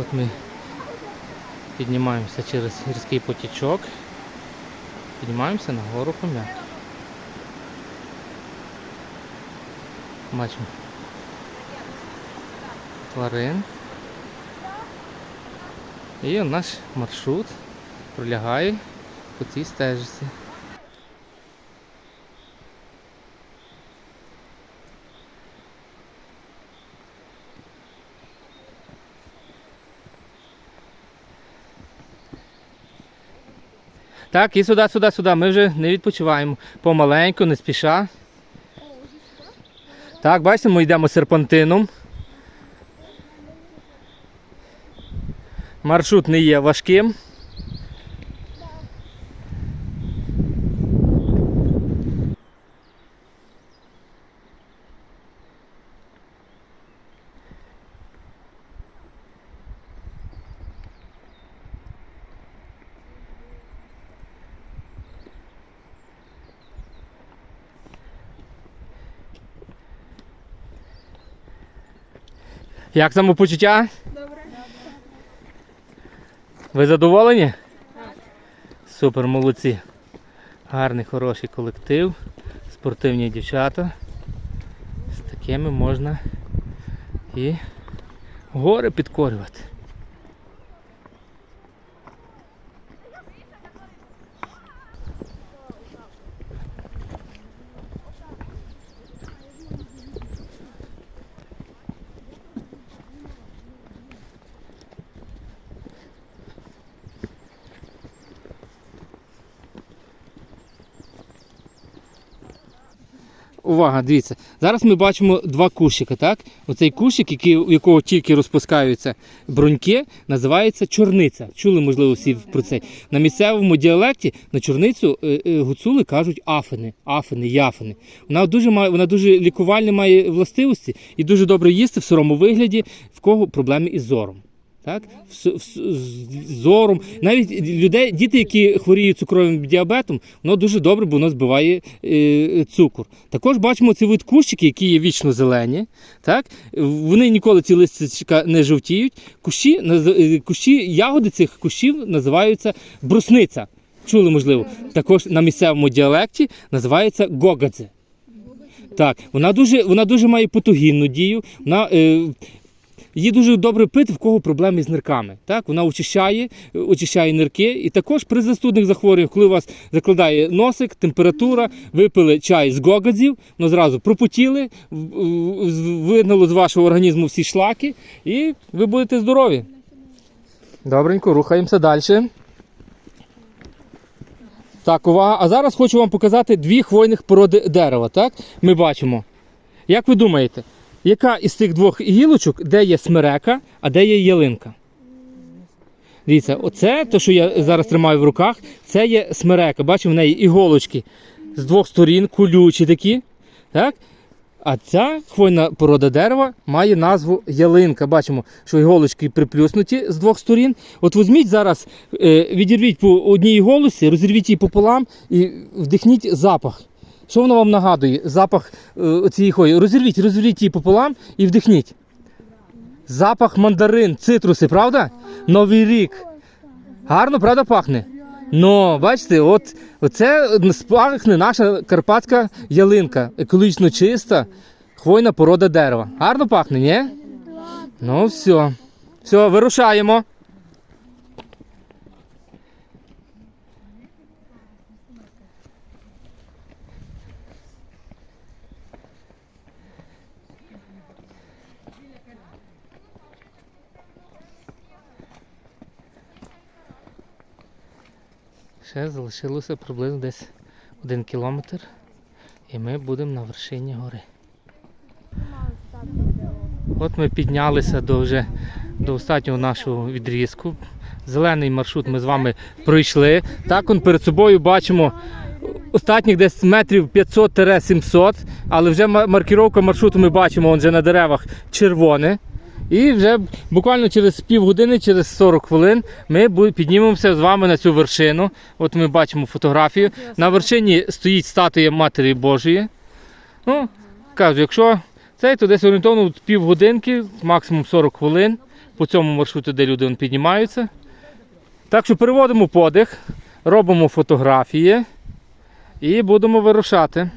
От ми піднімаємося через гірський потічок. Піднімаємося на гору Хомяк. Бачимо. Тварин. І наш маршрут пролягає по цій стежці. Так, і сюди, сюди, сюди. Ми вже не відпочиваємо. Помаленьку, не спіша. Так, бачите, ми йдемо серпантином. Маршрут не є важким. Як самопочуття? Добре. Ви задоволені? Так. Супер, молодці. Гарний, хороший колектив, спортивні дівчата. З такими можна і гори підкорювати. Увага, дивіться. Зараз ми бачимо два кущики, так? Оцей кущик, який, у якого тільки розпускаються бруньки, називається чорниця. Чули, можливо, всі про це. На місцевому діалекті на чорницю е, е, гуцули кажуть афини, афини, яфини. Вона дуже має, вона дуже лікувальні має властивості і дуже добре їсти в сирому вигляді, в кого проблеми із зором. Так? З зором. Навіть людей, діти, які хворіють цукровим діабетом, воно дуже добре, бо воно збиває е, цукор. Також бачимо ці вид кущики, які є вічно зелені. Так? Вони ніколи ці листячка не жовтіють. Кущі, е, кущі, ягоди цих кущів називаються брусниця. Чули, можливо. Також на місцевому діалекті називається гогадзе. Так, вона дуже, вона дуже має патогінну дію. Вона, е, Її дуже добре пити, в кого проблеми з нирками. Так? Вона очищає, очищає нирки. І також при застудних захворюваннях, коли у вас закладає носик, температура, випили чай з гогадзів, воно зразу пропотіли, вигнало з вашого організму всі шлаки, і ви будете здорові. Добренько, рухаємося далі. Так, увага. А зараз хочу вам показати дві хвойних породи дерева. Так? Ми бачимо. Як ви думаєте, яка із цих двох гілочок, де є смерека, а де є ялинка? Дивіться, оце, те, що я зараз тримаю в руках, це є смерека. Бачимо, в неї іголочки з двох сторін, колючі такі. Так? А ця хвойна порода дерева має назву ялинка. Бачимо, що іголочки приплюснуті з двох сторін. От візьміть зараз, е, відірвіть по одній іголості, розірвіть її пополам і вдихніть запах. Що воно вам нагадує? Запах е, цієї хвої. Розірвіть, розірвіть її пополам і вдихніть. Запах мандарин, цитруси, правда? Новий рік. Гарно, правда, пахне? Ну, бачите, от оце пахне наша карпатська ялинка, екологічно чиста, хвойна порода дерева. Гарно пахне, ні? Ну, все. Все, вирушаємо. Ще залишилося приблизно десь один кілометр, і ми будемо на вершині гори. От ми піднялися до вже до останнього нашого відрізку. Зелений маршрут ми з вами пройшли. Так, он перед собою бачимо останніх десь метрів 500-700, але вже маркіровка маршруту ми бачимо он вже на деревах червоне. І вже буквально через півгодини, через 40 хвилин ми піднімемося з вами на цю вершину. От ми бачимо фотографію. На вершині стоїть статуя Матері Божої. Ну, кажу, якщо це, то десь орієнтовно півгодинки, максимум 40 хвилин. по цьому маршруту, де люди піднімаються. Так що переводимо подих, робимо фотографії і будемо вирушати.